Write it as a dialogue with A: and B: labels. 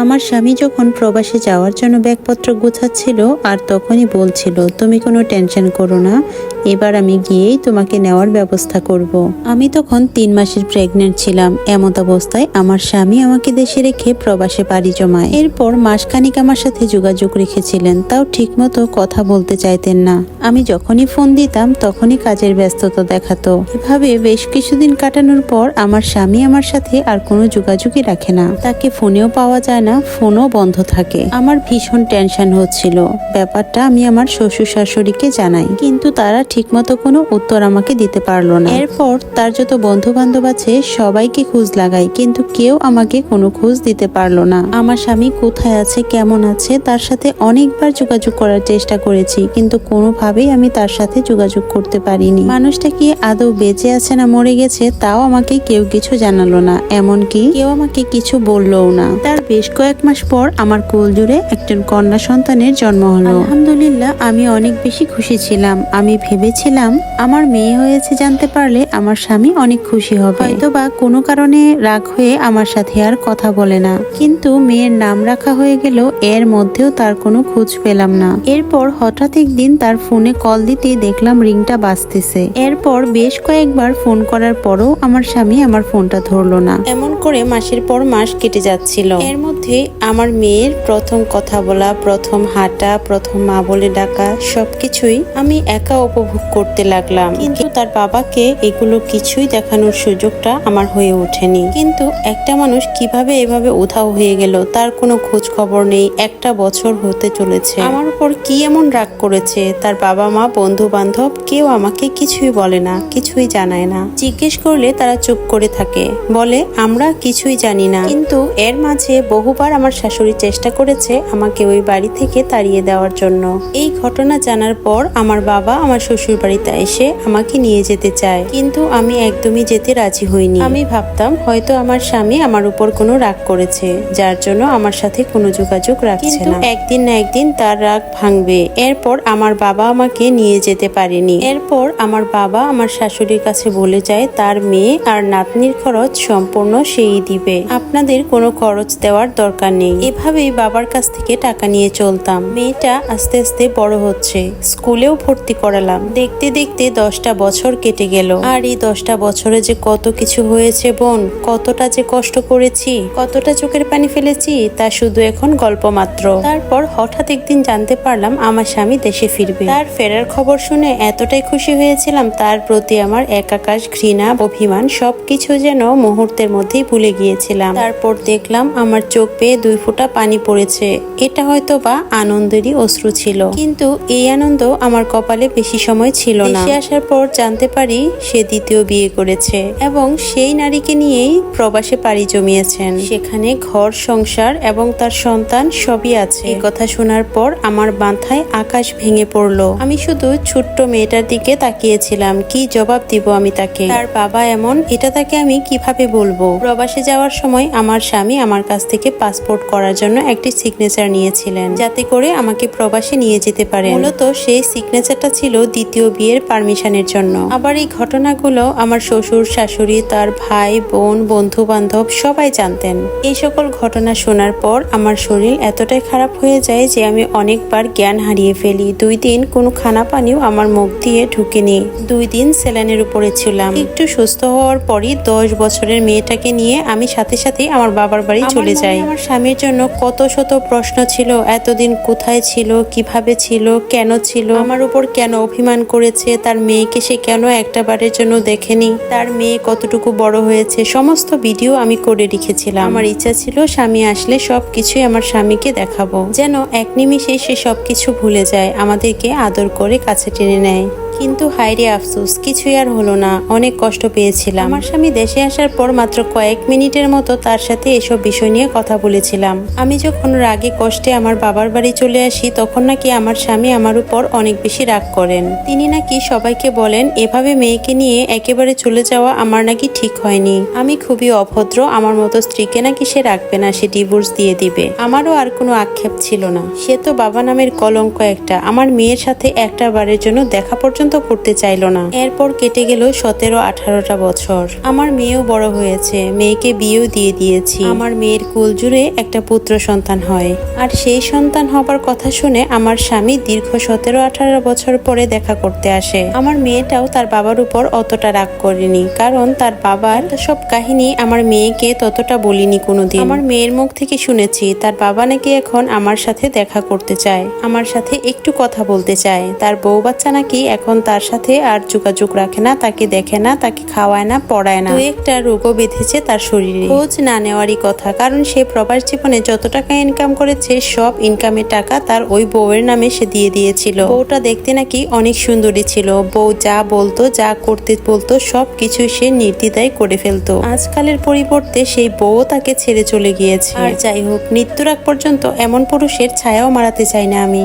A: আমার স্বামী যখন প্রবাসে যাওয়ার জন্য ব্যাগপত্র গোছাচ্ছিল আর তখনই বলছিল, তুমি কোনো টেনশন করো না, এবার আমি গিয়েই তোমাকে নেওয়ার ব্যবস্থা করব। আমি তখন তিন মাসের প্রেগনেন্ট ছিলাম। এমত অবস্থায় আমার স্বামী আমাকে দেশে রেখে প্রবাসে পাড়ি জমায়। এরপর মাসখানিক আমার সাথে যোগাযোগ রেখেছিলেন, তাও ঠিকমতো কথা বলতে চাইতেন না। আমি যখনই ফোন দিতাম, তখনই কাজের ব্যস্ততা দেখাতো। এভাবে বেশ কিছুদিন কাটানোর পর আমার স্বামী আমার সাথে আর কোনো যোগাযোগই রাখে না। তাকে ফোনেও পাওয়া যায় না, ফোনও বন্ধ থাকে। আমার ভীষণ টেনশন হচ্ছিল। ব্যাপারটা আমি আমার শ্বশুর শাশুড়িকে জানাই। কিন্তু তারা ঠিকমতো কোনো উত্তর আমাকে দিতে পারল না। এরপর তার যত বন্ধু বান্ধব আছে, সবাইকে খোঁজ লাগাই। কিন্তু কেউ আমাকে কোনো খোঁজ দিতে পারল না। আমার স্বামী কোথায় আছে, কেমন আছে, তার সাথে অনেকবার যোগাযোগ করার চেষ্টা করেছি। কিন্তু কোনোভাবেই আমি তার সাথে যোগাযোগ করতে পারিনি। মানুষটা কি আদৌ বেঁচে আছে না মরে গেছে, তাও আমাকে কেউ কিছু জানালো না। এমনকি কেউ আমাকে কিছু বললোও না। তার বেশ কয়েক মাস পর আমার কোল জুড়ে একজন কন্যা সন্তানের জন্ম হলো। আলহামদুলিল্লাহ, আমি অনেক বেশি খুশি ছিলাম। আমি ভেবেছিলাম, আমার মেয়ে হয়েছে জানতে পারলে আমার স্বামী অনেক খুশি হবে। হয়তো বা কোনো কারণে রাগ হয়ে আমার সাথে আর কথা বলে না। কিন্তু মেয়ের নাম রাখা হয়ে গেল, এর মধ্যেও তার কোনো খোঁজ পেলাম না। এরপর হঠাৎ একদিন তার ফোনে কল দিতে দেখলাম রিংটা বাজতেছে। এরপর বেশ কয়েকবার ফোন করার পরও আমার স্বামী আমার ফোনটা ধরলো না। এমন করে মাসের পর মাস কেটে যাচ্ছিল। এর মধ্যে আমার মেয়ের প্রথম কথা বলা, প্রথম হাঁটা, প্রথম মা বলে ডাকা, সবকিছুই আমি একা উপভোগ করতে লাগলাম। তার বাবাকে এগুলো কিছুই দেখানোর সুযোগটা আমার হয়ে ওঠেনি। কিন্তু একটা মানুষ কীভাবে এভাবে উধাও হয়ে গেল, তার কোনো খোঁজ খবর নেই, একটা বছর হতে চলেছে। আমার উপর কি এমন রাগ করেছে? তার বাবা মা বন্ধু বান্ধব কেউ আমাকে কিছুই বলে না, কিছুই জানায় না। জিজ্ঞেস করলে তারা চুপ করে থাকে। বলে, আমরা কিছুই জানি না। কিন্তু এর মাঝে বহুবার আমার শাশুড়ি চেষ্টা করেছে আমাকে ওই বাড়ি থেকে তাড়িয়ে দেওয়ার জন্য। এই ঘটনা জানার পর আমার বাবা আমার শ্বশুর বাড়িতে এসে আমাকে নিয়ে যেতে চায়। কিন্তু আমি একদমই যেতে রাজি হইনি। আমি ভাবতাম, হয়তো আমার স্বামী আমার উপর কোনো রাগ করেছে, যার জন্য আমার সাথে কোনো যোগাযোগ রাখছে না। একদিন না একদিন তার রাগ ভাঙবে। এরপর আমার বাবা আমাকে নিয়ে যেতে পারেনি। এরপর আমার বাবা আমার শাশুড়ির কাছে বলে যায়, তার মেয়ে আর নাতনির খরচ সম্পূর্ণ সেই দিবে। আপনাদের কোনো খরচ দেওয়ার দরকার নেই। এভাবেই বাবার কাছ থেকে টাকা নিয়ে চলতাম। মেয়েটা আস্তে আস্তে বড় হচ্ছে। স্কুলেও ভর্তি করালাম। দেখতে দেখতে দশটা বছর কেটে গেল। আর এই দশটা বছরে যে কত কিছু হয়েছে, বোন, কতটা যে কষ্ট করেছি, কতটা চোখের পানি ফেলেছি, তা শুধু এখন গল্প মাত্র। তারপর হঠাৎ একদিন জানতে পারলাম আমার স্বামী দেশে ফিরবে। তার ফেরার খবর শুনে এতটাই খুশি হয়েছিলাম, তার প্রতি আমার একাকাশ ঘৃণা, অভিমান, সবকিছু যেন মুহূর্তের মধ্যেই ভুলে গিয়েছিলাম। তারপর দেখলাম আমার চোখ পেয়ে দুই ফোঁটা পানি পড়েছে। এটা হয়তো বা আনন্দেরই অশ্রু ছিল। কিন্তু এই আনন্দ আমার কপালে বেশি সময় ছিল না। আসার পর জানতে পারি সে দ্বিতীয় বিয়ে করেছে এবং সেই নারীকে নিয়েই প্রবাসে পাড়ি জমিয়েছেন। সেখানে ঘর, সংসার এবং তার সন্তান সবই আছে। এই কথা শোনার পর আমার মাথায় আকাশ ভেঙে পড়ল। আমি শুধু ছোট্ট মেয়েটার দিকে তাকিয়েছিলাম। কি জবাব দিব আমি তাকে? তার বাবা এমন, এটা তাকে আমি কীভাবে বলব? প্রবাসে যাওয়ার সময় আমার স্বামী আমার কাছ থেকে পাসপোর্ট করার জন্য একটি সিগনেচার নিয়েছিলেন। যাতে করে আমাকে প্রবাসে নিয়ে যেতে পারে মূলত সেই সিগনেচারটা ছিল দ্বিতীয় বিয়ের পারমিশনের জন্য। আবার এই ঘটনাগুলো আমার শ্বশুর শাশুড়ি তার ভাই বোন বন্ধু বান্ধব সবাই জানতেন। এই সকল ঘটনা শোনার পর আমার শরীর এতটাই খারাপ হয়ে যায় যে আমি অনেকবার জ্ঞান হারিয়ে ফেলি। দুই দিন কোনো খানা পানিও আমার মুখ দিয়ে ঢুকেনি। দুই দিন সেলানের উপরে ছিলাম। একটু সুস্থ হওয়ার পরই দশ বছরের মেয়েটাকে নিয়ে আমি সাথে সাথে আমার বাবার বাড়ি চলে যাই। আমার স্বামীর জন্য কত শত প্রশ্ন ছিল এতদিন কোথায় ছিল কীভাবে ছিল কেন ছিল? আমার উপর কেন অভিমান করেছে? তার মেয়েকে সে কেন একটা বারের জন্য দেখেনি? তার মেয়ে কতটুকু বড় হয়েছে? সমস্ত ভিডিও আমি করে রেখেছিলাম। আমার ইচ্ছা ছিল স্বামী আসলে সবকিছুই আমার স্বামীকে দেখাবো। যেন এক নিমিষে সে সবকিছু ভুলে যায়, আমাদেরকে আদর করে কাছে টেনে নেয়। কিন্তু হাইরে আফসোস, কিছুই আর হলো না। অনেক কষ্ট পেয়েছিলাম। আমার স্বামী দেশে আসার পর মাত্র কয়েক মিনিটের মতো তার সাথে এসব বিষয় নিয়ে কথা বলেছিলাম। আমি যখন রাগে কষ্টে আমার বাবার বাড়ি চলে আসি, তখন নাকি আমার স্বামী আমার উপর অনেক বেশি রাগ করেন। তিনি নাকি সবাইকে বলেন এভাবে মেয়েকে নিয়ে একেবারে চলে যাওয়া আমার নাকি ঠিক হয়নি। আমি খুবই অভদ্র, আমার মতো স্ত্রীকে নাকি সে রাখবে না, সে ডিভোর্স দিয়ে দিবে। আমারও আর কোনো আক্ষেপ ছিল না। সে তো বাবা নামের কলঙ্ক একটা। আমার মেয়ের সাথে একটা বারের জন্য দেখা পর্যন্ত করতে চাইলো না। এরপর কেটে গেল সতেরো, আঠারোটা বছর। আমার মেয়েও বড় হয়েছে। মেয়েকে বিয়েও দিয়ে দিয়েছি। আমার মেয়ের কুল জুড়ে একটা পুত্র সন্তান হয়। আর সেই সন্তান হবার কথা শুনে আমার স্বামী দীর্ঘ সতেরো, আঠারো বছর পরে দেখা করতে আসে। আমার মেয়েটাও তার বাবার উপর অতটা রাগ করেনি, কারণ তার বাবার সব কাহিনী আমার মেয়েকে ততটা বলিনি কোনোদিন। আমার মেয়ের মুখ থেকে শুনেছি, তার বাবা নাকি এখন আমার সাথে দেখা করতে চায়, আমার সাথে একটু কথা বলতে চায়। তার বউ বাচ্চা নাকি এখন তার সাথে আর যোগাযোগ রাখে না, তাকে দেখে না, তাকে খাওয়ায় না, পড়ায় না। একটা রোগও বেঁধেছে তার শরীরে। খোঁজ না নেওয়ারই কথা, কারণ সে প্রবাস জীবনে যত টাকা ইনকাম করেছে, সব ইনকামের টাকা তার ওই বউয়ের নামে সে দিয়ে দিয়েছিল। বউটা দেখতে নাকি অনেক সুন্দরী ছিল। বউ যা বলতো, যা করতে বলতো, সব কিছু সে নির্দ্বিধায় করে ফেলতো। আজকালের পরিবর্তে সেই বউ তাকে ছেড়ে চলে গিয়েছে। আর যাই হোক, মৃত্যুর আগ পর্যন্ত এমন পুরুষের ছায়াও মারাতে চাই না আমি।